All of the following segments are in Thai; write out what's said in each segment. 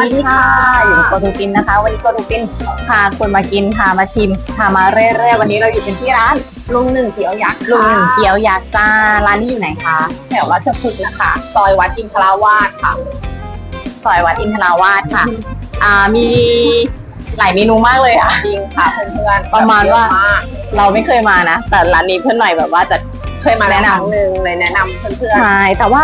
วัสดีค่ะ อยู่กับโกทูปินนะคะ วันนี้โกทูปินพาคนมากินพามาชิมพามาเรื่อยๆ วันนี้เราอยู่กันที่ร้านลุงหนึ่งเกี๊ยวยักษ์ลุงหนึ่งเกี๊ยวยักษ์จ้า ร้านนี้อยู่ไหนคะ แถวราชพฤกษ์นะคะ ซอยวัดอินทราวาสค่ะ ซอยวัดอินทราวาสค่ะ อ่า มีหลายเมนูมากเลยค่ะจริงค่ะเพื่อนๆประมาณว่าเยอะกเราไม่เคยมานะ แต่ร้านนี้เพื่อนหน่อยแบบว่าจะเคยมาแล้วแนะคนำรั้งหนึ่งเลยแนะนำเพื่อนใช่ แต่ว่า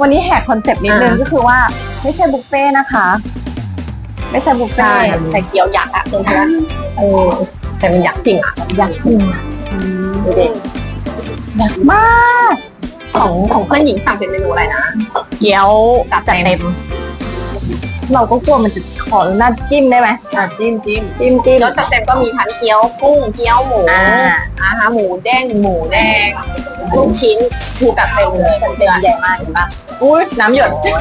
วันนี้แหกคอนเซปต์นิดนึงอ่าก็คือว่าไม่ใช่บุฟเฟ่ต์นะคะ ไม่ใช่บุฟๆเฟ่ต์แต่เกี๊ยวยักษ์อะเพื่อนๆเออแต่มันยักษ์จริงอะยักษ์จริงดูดิยักษ์มากของของเพื่อนหญิงสั่งเป็นเมนูอะไรนะเกี๊ยวจัดเต็มเราก็กลัวมันจะขอหน้าจิ้มได้ไหมอะจิ้มจิ้มจิ้มจิ้มแล้วจัดเต็มก็มีทั้งเกี๊ยวกุ้งเกี๊ยวหมูอ่าอาหารหมูแดงหมูแดงลูกชิ้นคือจัดเต็มเลยเพื่อนๆใหญ่มากเห็นปะ อุ้ยน้ำหยดนี่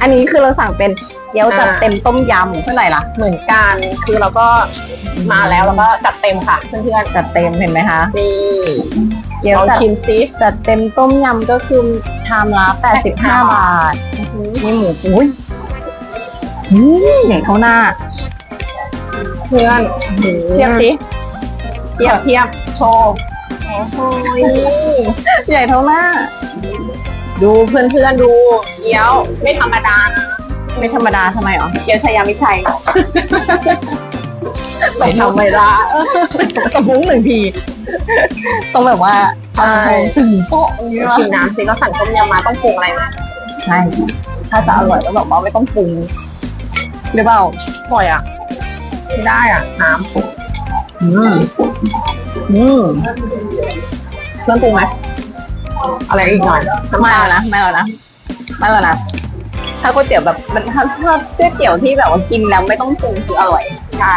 อันนี้คือเราสั่งเป็นเกี๊ยวจัดเต็มต้มยำเท่าไหร่ล่ะเหมือนกันคือเราก็มาแล้วแล้วก็จัดเต็มค่ะเพื่อนจัดเต็มเห็นไหมคะๆนี่เกี๊ยวลองจัดชิมซิจัดเต็มต้มยำก็คือชามละ85 บาทมีหมูอุ้ยอืมใหญ่เท่าหน้า เพื่อนเทียบสิเทียบเทียบโชว์ ใหญ่เท่าหน้า ดูเพื่อนเพื่อนๆดูเกี๊ยวไม่ธรรมดานะไม่ธรรมดาทำไมอ๋อเกี๊ยวชายามิชัยไม่ธรรมดาตบมุ้งหนึ่งที ต้องแบบว่าใช่ถึงโป๊ะอย่างนี้วะชิมน้ำสิก็สั่งต้มยำมาต้องปรุงอะไรไหมใช่ถ้าจะอร่อยก็แบบว่าไม่ต้องปรุงหรือเปล่าปล่อยอะไม่ได้อะ น้อืม อืมเครื่องปรุงไหมอะไรอีกหน่อยไม่ตาเอานะไม่เอานะไม่เอานะถ้าก๋วยเตี๋ยวแบบมันถ้าถ้าก๋วยเตี๋ยวที่แบบว่ากินแล้วไม่ต้องปรุงคืออร่อยใช่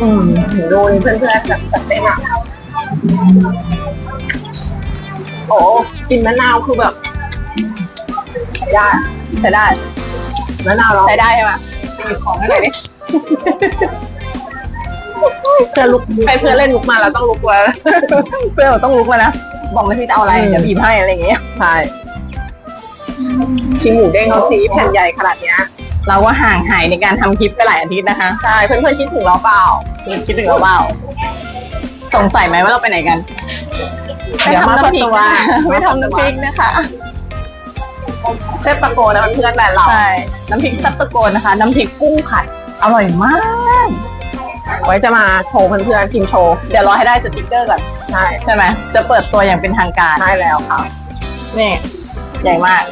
อืมดูนี่เพื่อนเพื่อนๆจัดจัดเต็มอะโอ้กินมะนาวคือแบบได้ใช้ได้มะนาวเราใช้ได้ใช่ไหมไปหยิบของให้หน่อยดิ เพื่อนลุกให้เพื่อนเล่นลุกมาเราต้องลุกมาเพื่อนบอกต้องลุกมานะบอกไม่ใช่จะเอาอะไรอืมเดี๋ยวหยิบให้อะไรอย่างเงี้ยใช่ชิมหมูเด้งเขาซีแผ่นใหญ่ขนาดเนี้ย เราก็ห่างหายในการทำคลิปไปหลายอาทิตย์นะคะใช่เพื่อนๆคิดถึงเราเปล่าคิดถึงเราเปล่าสงสัยไหมว่าเราไปไหนกันเดี๋ยวมาไม่ทำน้ำพริกเปิดตัวนะไม่ทำน้ำพริกนะคะเชฟตะโกนนะเพื่อนๆแบรนด์เราใช่น้ำพริกซับตะโกนนะคะ น้ำพริกกุ้งผัด อร่อยมาก ไว้จะมาโชว์เพื่อนๆกินโชว์ เดี๋ยวรอให้ได้สติกเกอร์ก่อนใช่ใช่ไหมจะเปิดตัวอย่างเป็นทางการใช่แล้วค่ะนี่ใหญ่มาก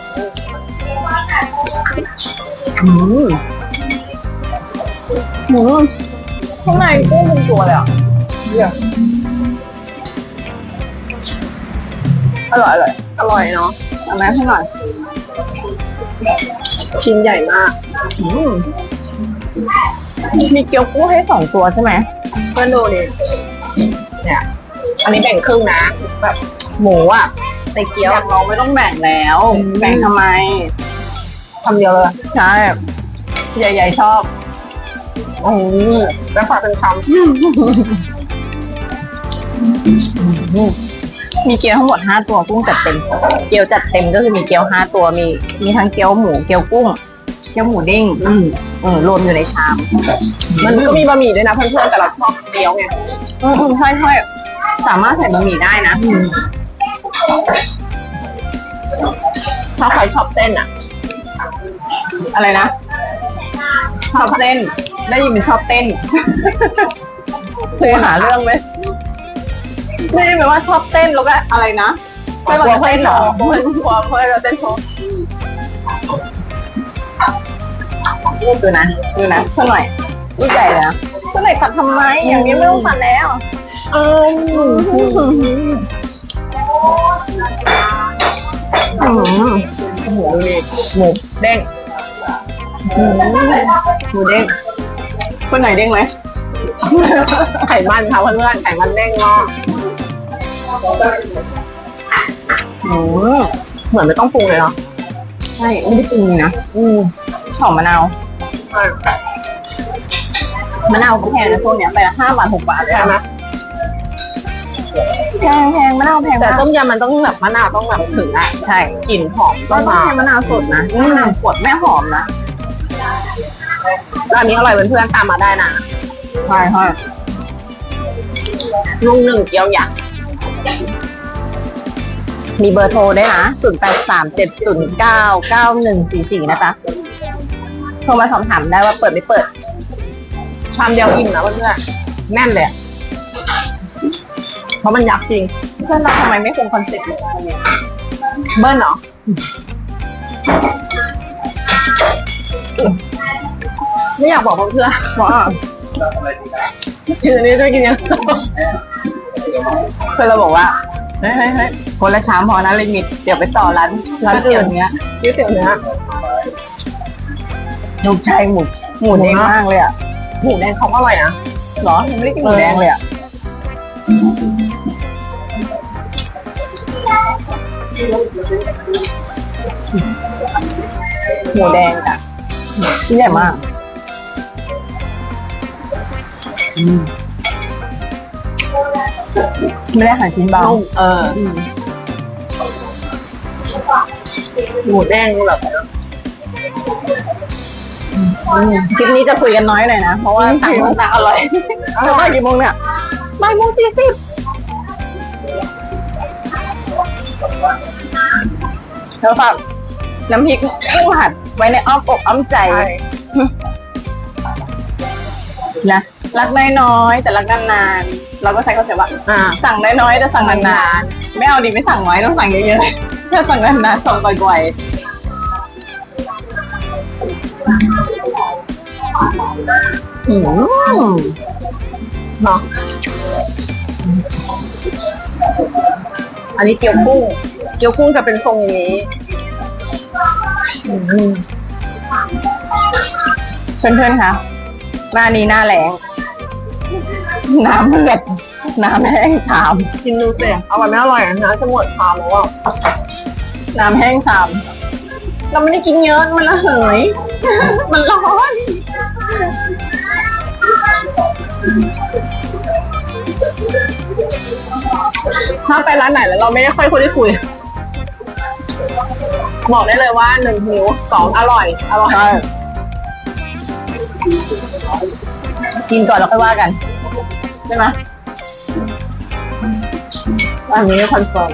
อืมอืมข้างในกุ้งเป็นตัวเลยอะอร่อยอร่อยอร่อยเนาะเอาไหมให้หน่อยชิ้นใหญ่มากอืม มีเกี๊ยวกุ้งให้สองตัวใช่ไหมเพื่อนดูดิเนี่ย อันนี้แบ่งครึ่งนะแบบหมูอะใส่เกี๊ยวอยากลองไม่ต้องแบ่งแล้วอืมแบ่งทำไมคำเดียวเลยใช่ใหญ่ๆชอบโอ้โหแล้วฝากเป็นคมีเกี๊ยวทั้งหมดห้าตัวกุ้งจัดเต็ม เกี๊ยวจัดเต็มก็คือมีเกี๊ยวห้าตัวมี มีทั้งเกี๊ยวหมูเกี๊ยวกุ้งเกี๊ยวหมูเด้งำอืมอืมรวมอยู่ในชาม มันก็มีบะหมี่ด้วยนะเพื่อนๆแต่เราชอบเกี๊ยวไงอืมอืมใช่ใช่สามารถใส่บะหมี่ได้นะถ้าใครชอบเส้นอะอะไรนะ ชอบเต้น ได้ยินเป็นชอบเต้นเคยหาเรื่องไหมได้ยินไหมว่าชอบเต้นแล้วก็อะไรนะไม่บอกจะเต้นเหรอกลัวเพื่อนเพื่อนเราเต้นโชว์ ดูนะดูนะเท่าหน่อยลูกใหญ่เลยนะเท่าหน่อยตัดทำไมอย่างนี้ไม่ต้องตัดแล้วเอออืมหมูดูดิหมูเด้งหมูเด้งคนไหนเด้งไหมไขมันค่ะเพื่อนๆไขมันเด้งงอกอืมเหมือนไม่ต้องปรุงเลยเนาะ ใช่ไม่ได้ปรุงนะอืมหอมมะนาวมะนาวก็แพงนะช่วงเนี้ยไปละห้าบาทหกบาทเลยใช่ไหมอะแพงแพงมะนาวแพงแต่มากต้มยำมันต้องแบบมะนาวต้องแบบถึงอะใช่กลิ่นหอมก็ต้องต้องมาใช้มะนาวสดนะมะนาวขวดไม่หอมนะร้านนี้อร่อยเพื่อนๆตามมาได้นะใช่ใช่ลุงหนึ่งเกี๊ยวหยาง มีเบอร์โทรด้วยนะศูนย์แปดสามเจ็ดศูนย์เก้าเก้าหนึ่งสี่สี่นะจ๊ะ โทรมาสอบถามได้ว่าเปิดไม่เปิด ชามเดียวอิ่มนะเพื่อนๆแน่นเลยอะเพราะมันยักษ์จริง เพื่อนเราทำไมไม่คงคอนเซ็ปต์เลยอันนี้เบิ้ลเหรอไม่อยากบอกเพื่อนว่าคืออันนี้ด้วยกินยัง เพื่อนเราบอกว่า เฮ้ยเฮ้ยเฮ้ยคนละชามพอนะลิมิตเดี๋ยวไปต่อร้านร้านอื่นเนี้ยยืดเตี๋ยวเนื้อถูกใจหมูหมูเด้งมากเลยอะหมูแดงเขาก็อร่อยนะเหรอยังไม่ได้กินหมูแดงเลยอะหมูแดงจ้ะชิ้นใหญ่มาก อืม ไม่ได้หั่นชิ้นเบานุ่มเออหมูแดงแบบคลิปนี้จะคุยกันน้อยหน่อยนะ เพราะว่าต่างคนต่างอร่อยจะไปกี่โมงเนี่ยบ่ายโมงสี่สิบแล้วฝากน้ำพริกกุ้งหัดไว้ในอ้อมอกอ้อมใจนะ รักน้อยๆแต่รักนานๆเราก็ใช้คำเสียว่าอ่า สั่งน้อยๆแต่สั่งนานๆไม่เอาดีไม่สั่งน้อยต้องสั่งเยอะๆถ้าสั่งนานๆส่งบ่อยๆอืมเนาะอันนี้เกี๊ยวกุ้งเกี๊ยวกุ้งจะเป็นทรงอย่างนี้อืมเพื่อนๆคะหน้านี้หน้าแรง น้ำเลือดน้ำแห้งสาม กินดูสิอร่อยไม่อร่อยนะจะหมดชามแล้วอะน้ำแห้งสาม เราไม่ได้กินเยอะมันละเหย มันร้อนถ้าไปร้านไหนแล้วเราไม่ได้ค่อยคุยได้คุย บอกได้เลยว่าหนึ่งหิวสองอร่อย อร่อยใช่กินก่อนแล้วค่อยว่ากัน ใช่ไหมอันนี้คอนเฟิร์ม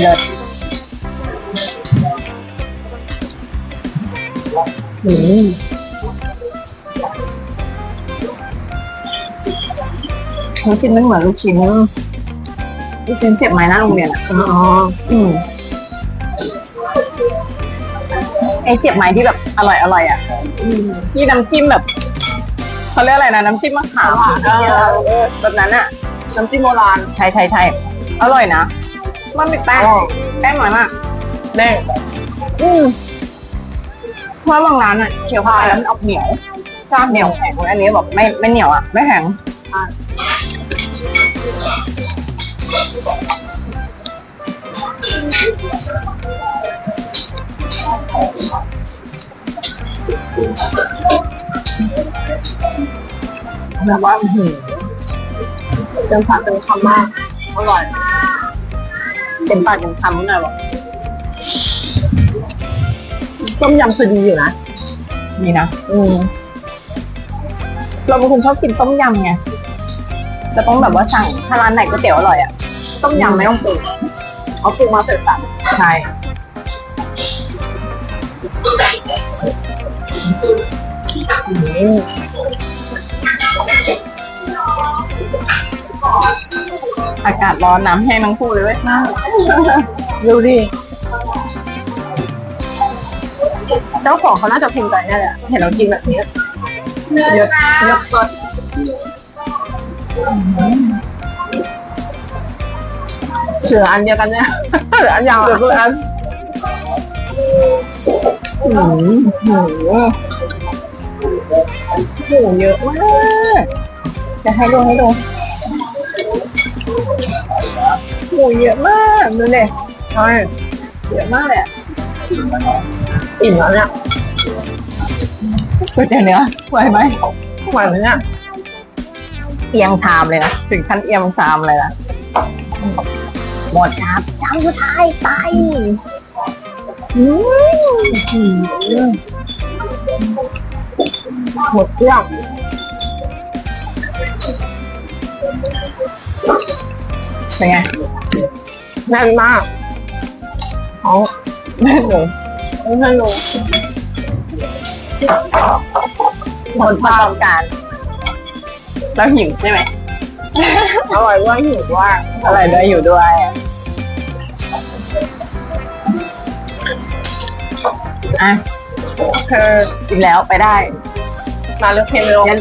เลิศอืมลูกชิ้นมันเหมือนลูกชิ้นลูกชิ้นเสียบไม้หน้าโรงเรียนอะอ๋ออืมไอเสียบไม้ที่แบบอร่อยอร่อยๆอะที่น้ำจิ้มแบบ เขาเรียกอะไรนะน้ำจิ้มมะขามอะเออเออแบบนั้นอะน้ำจิ้มโบราณใช่ใช่ใช่อร่อยนะ มันมีแป้งแป้งน้อยมากแน่อืมเพราะบางร้านอะเคี้ยวเข้าไปแล้วมันออกเหนียวซากเหนียวแข็งอันนี้แบบไม่ไม่เหนียวอะไม่แข็ง แบบว่าหือเต็มปากเต็มคำมาก อร่อย เต็มปากเต็มคำหน่อยบอกต้มยำคือดีอยู่นะ นี่นะ อืมเราเป็นคนชอบกินต้มยำไงจะต้องแบบว่าสั่งถ้าร้านไหนก๋วยเตี๋ยวอร่อยอะ ต้มยำไม่ต้องปรุงเขาปรุงมาเสร็จสับใช่ อากาศร้อนน้ำแห้งทั้งคู่เลยเว้ยดูดิ เจ้าของเขาน่าจะภูมิใจแน่เลยอะเห็นเรากินแบบนี้เยอะเยอะสดเสืออันเดียวกันเนี่ย เสืออันยาวเยอะอะทุกอันหืมหืม โหเยอะมากจะให้ดูให้ดูโหเยอะมากดูเลยใช่เยอะมากเลยอะอิ่มแล้วเนี่ยก๋วยเตี๋ยวเนื้อไหวไหมไหวไหมเนี่ยเอียงชามเลยนะถึงขั้นเอียงชามเลยนะหมดครับจานสุดท้ายไปอืม หดเกลี้ยงเป็นไงแน่นมากของแม่หนูไม่ใช่หนูหมดความต้องการแล้วหิวใช่ไหมอร่อยด้วยหิวว่าอะไรด้วยอยู่ด้วยอะเธอกินแล้วไปได้ มาเลือกเพลงเร็วงั้น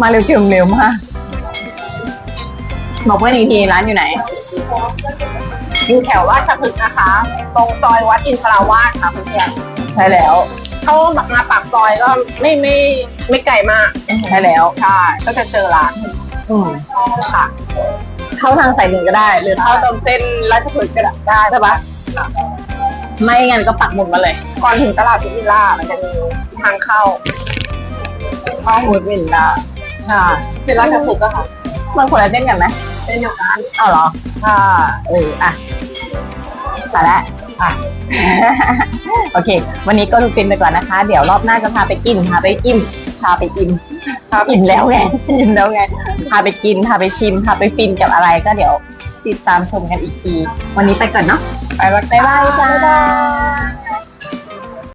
มาเร็วเร็วเร็วมากบอกเพื่อนอีกทีร้านอยู่ไหน อยู่แถวราชพฤกษ์นะคะ ตรงซอยวัดอินทราวาสค่ะเพื่อนใช่แล้วๆเข้ามาปากซอยก็ไม่ไม่ไม่ไกลมากใช่แล้วใช่ก็จะเจอร้านอืมค่ะเข้าทางสายหนึ่งก็ได้ หรือเข้าตรงเส้นราชพฤกษ์ก็ได้ใช่ปะ ไม่งั้นก็ปักหมุดมาเลย ก่อนถึงตลาดพิพิล่ามันจะมีทางเข้าเข้ามูดวินดาใช่เส้นราชพฤกษ์ก็ค่ะมันคนละเต้นกันไหมเต้นเดียวกันอ้าวเหรอค่ะเอออะไปแล้วอะโอเค วันนี้ก็ดูฟินไปก่อนนะคะ เดี๋ยวรอบหน้าจะพาไปกินพาไปอิ่ม พาไปอิ่มพาอิ่มแล้วไงอิ่มแล้วไงพาไปกินพาไปชิมพาไปฟินกับอะไรก็เดี๋ยวติดตามชมกันอีกที วันนี้ไปก่อนเนาะไปแล้วบ๊ายบายจ้า